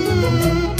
Música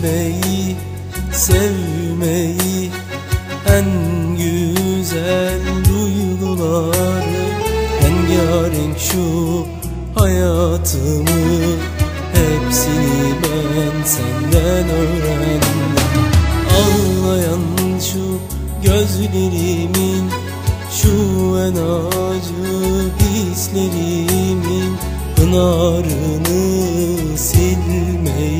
Sevilmeyi, sevmeyi En güzel duyguları Rengarenk şu hayatımı Hepsini ben senden öğrendim. Ağlayan şu gözlerimin Şu en acı hislerimin Pınarını silmeyi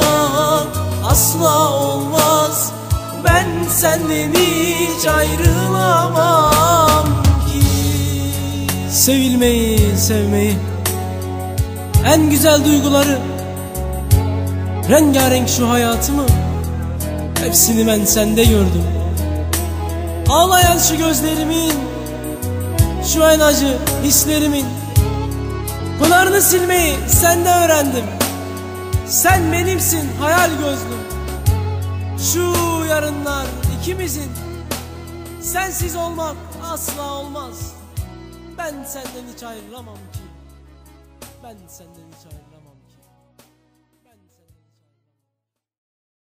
senden hiç ayrılamam ki. Sevilmeyi, sevmeyi En güzel duyguları Rengarenk şu hayatımı Hepsini ben sende gördüm. Ağlayan şu gözlerimin Şu en acı hislerimin Pınarını silmeyi sende öğrendim. Sen benimsin hayal gözlüm. Şu yarınlar ikimizin. Sensiz olmak asla olmaz. Ben senden hiç ayrılamam ki. Ben senden hiç ayrılamam